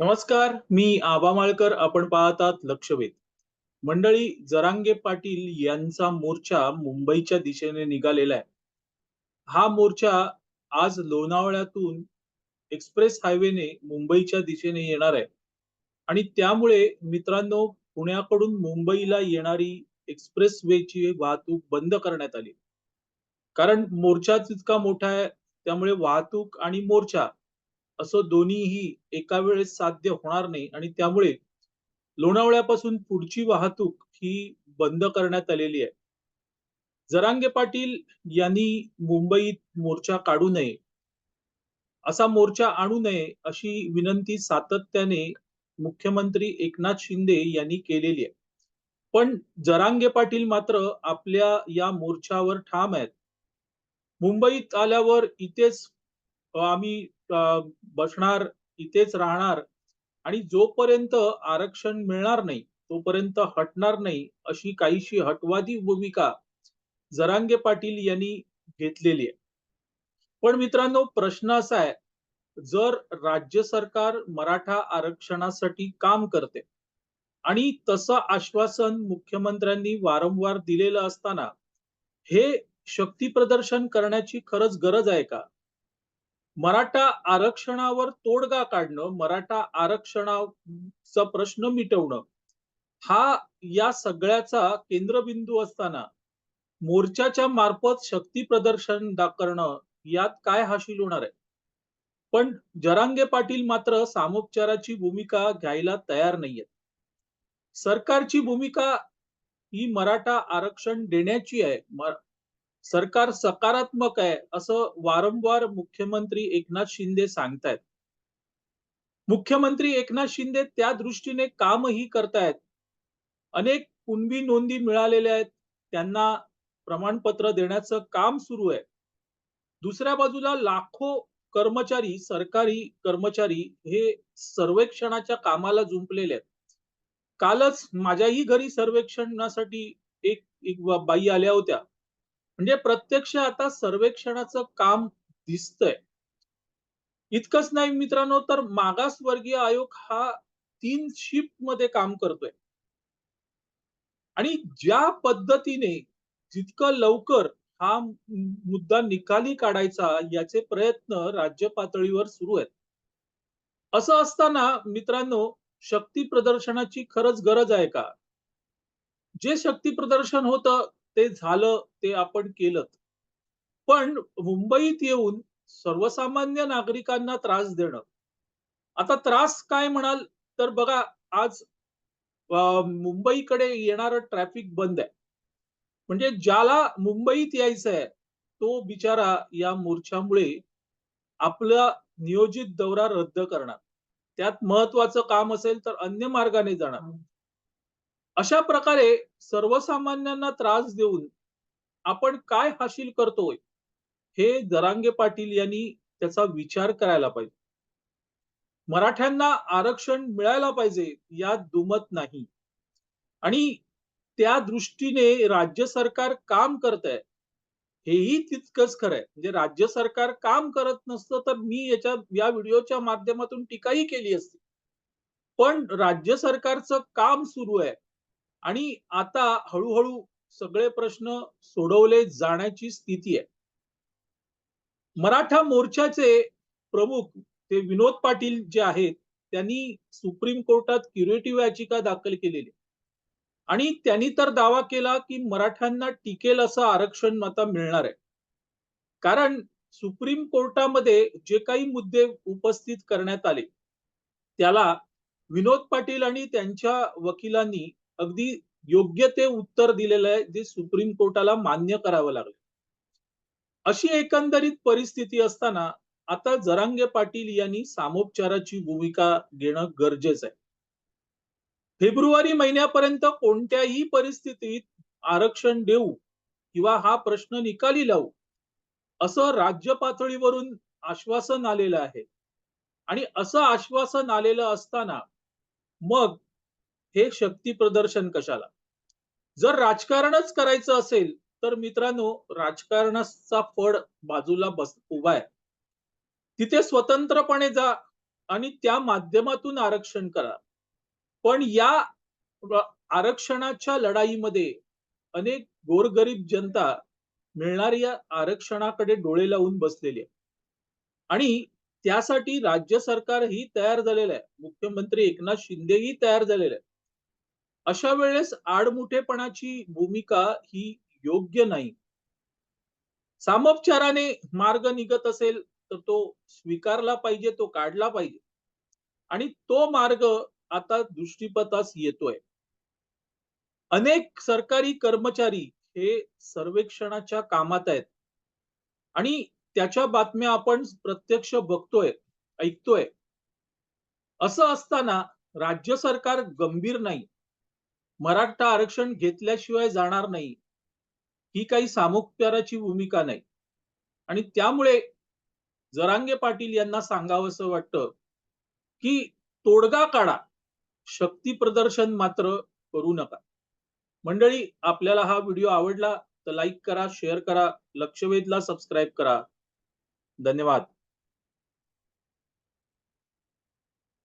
नमस्कार मी आबा माळकर. आपण पाहतात लक्षवेध. मंडळी जरांगे पाटील यांचा मोर्चा मुंबईच्या दिशेने निघालेला आहे. हा मोर्चा आज लोणावळ्यातून एक्सप्रेस हायवेने मुंबईच्या दिशेने येणार आहे. आणि त्यामुळे मित्रांनो पुण्याकडून मुंबईला येणारी एक्सप्रेस वेची वाहतूक बंद करण्यात आली. कारण मोर्चा तितका मोठा आहे त्यामुळे वाहतूक आणि मोर्चा असं दोन्हीही एका वेळेस साध्य होणार नाही. आणि त्यामुळे लोणावळ्यापासून पुढची वाहतूक ही बंद करण्यात आलेली आहे. जरांगे पाटील यांनी मुंबईत मोर्चा काढू नये असा मोर्चा आणू नये अशी विनंती सातत्याने मुख्यमंत्री एकनाथ शिंदे यांनी केलेली आहे. पण जरांगे पाटील मात्र आपल्या या मोर्चावर ठाम आहेत. मुंबईत आल्यावर इथेच आम्ही बसणार इथेच राहणार आणि जोपर्यंत आरक्षण मिळणार नाही तोपर्यंत हटणार नाही अशी काहीशी हटवादी भूमिका जरांगे पाटील यांनी घेतलेली आहे. पण मित्रांनो प्रश्न असा आहे जर राज्य सरकार मराठा आरक्षणासाठी काम करते आणि तसं आश्वासन मुख्यमंत्र्यांनी वारंवार दिलेलं असताना हे शक्ती प्रदर्शन करण्याची खरंच गरज आहे का? मराठा आरक्षणावर तोडगा काढणं मराठा आरक्षणाचा प्रश्न मिटवणं हा या सगळ्याचा केंद्रबिंदू असताना मोर्चाच्या मार्फत शक्ती प्रदर्शन दा- करणं यात काय हाशील होणार आहे? पण जरांगे पाटील मात्र सामोपचाराची भूमिका घ्यायला तयार नाहीयेत. सरकारची भूमिका ही मराठा आरक्षण देण्याची आहे. सरकार सकारात्मक आहे असं वारंवार मुख्यमंत्री एकनाथ शिंदे सांगतायत. मुख्यमंत्री एकनाथ शिंदे त्या दृष्टीने कामही करतायत. अनेक कुणबी नोंदी मिळालेल्या आहेत त्यांना प्रमाणपत्र देण्याचं काम सुरू आहे. दुसऱ्या बाजूला लाखो कर्मचारी सरकारी कर्मचारी हे सर्वेक्षणाच्या कामाला जुंपलेले आहेत. कालच माझ्याही घरी सर्वेक्षणासाठी एक एक बाई आल्या होत्या. म्हणजे प्रत्यक्ष आता सर्वेक्षणाचं काम दिसतंय. इतकंच नाही मित्रांनो तर मागासवर्गीय आयोग हा तीन शिफ्टमध्ये काम करतोय. आणि ज्या पद्धतीने जितकं लवकर हा मुद्दा निकाली काढायचा याचे प्रयत्न राज्य पातळीवर सुरू आहेत. असं असताना मित्रांनो शक्ती प्रदर्शनाची खरंच गरज आहे का? जे शक्ती प्रदर्शन होतं ते झालं ते आपण केलं पण मुंबईत येऊन सर्वसामान्य नागरिकांना त्रास देणं. आता त्रास काय म्हणाल? तर बघा आज मुंबईकडे येणारं ट्रॅफिक बंद आहे. म्हणजे ज्याला मुंबईत यायचं आहे तो बिचारा या मोर्चामुळे आपला नियोजित दौरा रद्द करणार. त्यात महत्वाचं काम असेल तर अन्य मार्गाने जाणार. अशा प्रकारे सर्वसामान्यांना त्रास देऊन आपण काय हासिल करतोय हे जरांगे पाटील यांनी त्याचा विचार करायला पाहिजे. मराठ्यांना आरक्षण मिळायला पाहिजे यात दुमत नाही. आणि त्या दृष्टीने राज्य सरकार काम करत आहे हेही तितकंच खरंय. म्हणजे राज्य सरकार काम करत नसतं तर मी याच्या या व्हिडिओच्या माध्यमातून टीकाही केली असती. पण राज्य सरकारचं काम सुरू आहे. आणि आता हळूहळू सगळे प्रश्न सोडवले जाण्याची स्थिती आहे. मराठा मोर्चाचे प्रमुख ते विनोद पाटील जे आहेत त्यांनी सुप्रीम कोर्टात क्युरेटिव्ह याचिका दाखल केलेली. आणि त्यांनी तर दावा केला की मराठ्यांना टिकेल असं आरक्षण आता मिळणार आहे. कारण सुप्रीम कोर्टामध्ये जे काही मुद्दे उपस्थित करण्यात आले त्याला विनोद पाटील आणि त्यांच्या वकिलांनी अगदी योग्य ते उत्तर दिलेलं आहे जे सुप्रीम कोर्टाला मान्य करावं लागलं. अशी एकंदरीत परिस्थिती असताना आता जरांगे पाटील यांनी सामोपचाराची भूमिका घेणं गरजेचं आहे. फेब्रुवारी महिन्यापर्यंत कोणत्याही परिस्थितीत आरक्षण देऊ किंवा हा प्रश्न निकाली लावू असं राज्य पातळीवरून आश्वासन आलेलं आहे. आणि असं आश्वासन आलेलं असताना मग हे शक्ती प्रदर्शन कशाला? जर राजकारणच करायचं असेल तर मित्रांनो राजकारणाचा फड बाजूला बस उभा आहे. तिथे स्वतंत्रपणे जा आणि त्या माध्यमातून आरक्षण करा. पण या आरक्षणाच्या लढाईमध्ये अनेक गोरगरीब जनता मिळणाऱ्या आरक्षणाकडे डोळे लावून बसलेली आहे. आणि त्यासाठी राज्य सरकारही तयार झालेलं आहे. मुख्यमंत्री एकनाथ शिंदेही तयार झालेले आहे अशा वेळेस आडमुठेपणाची भूमिका ही योग्य नाही. सामोपचाराने मार्ग निघत असेल तर तो स्वीकारला पाहिजे तो काढला पाहिजे. आणि तो मार्ग आता दृष्टीपथास येतोय. अनेक सरकारी कर्मचारी हे सर्वेक्षणाच्या कामात आहेत. आणि त्याच्या बातम्या आपण प्रत्यक्ष बघतोय ऐकतोय. असं असताना राज्य सरकार गंभीर नाही. मराठा आरक्षण घेतल्याशिवाय जाणार नाही. ही काही सामोपचाराची भूमिका नाही. आणि त्यामुळे जरांगे पाटील यांना सांगावंसं वाटतं की तोडगा काढा शक्ती प्रदर्शन मात्र करू नका. मंडळी आपल्याला हा व्हिडिओ आवडला तर लाईक करा शेअर करा लक्षवेधला सबस्क्राईब करा. धन्यवाद.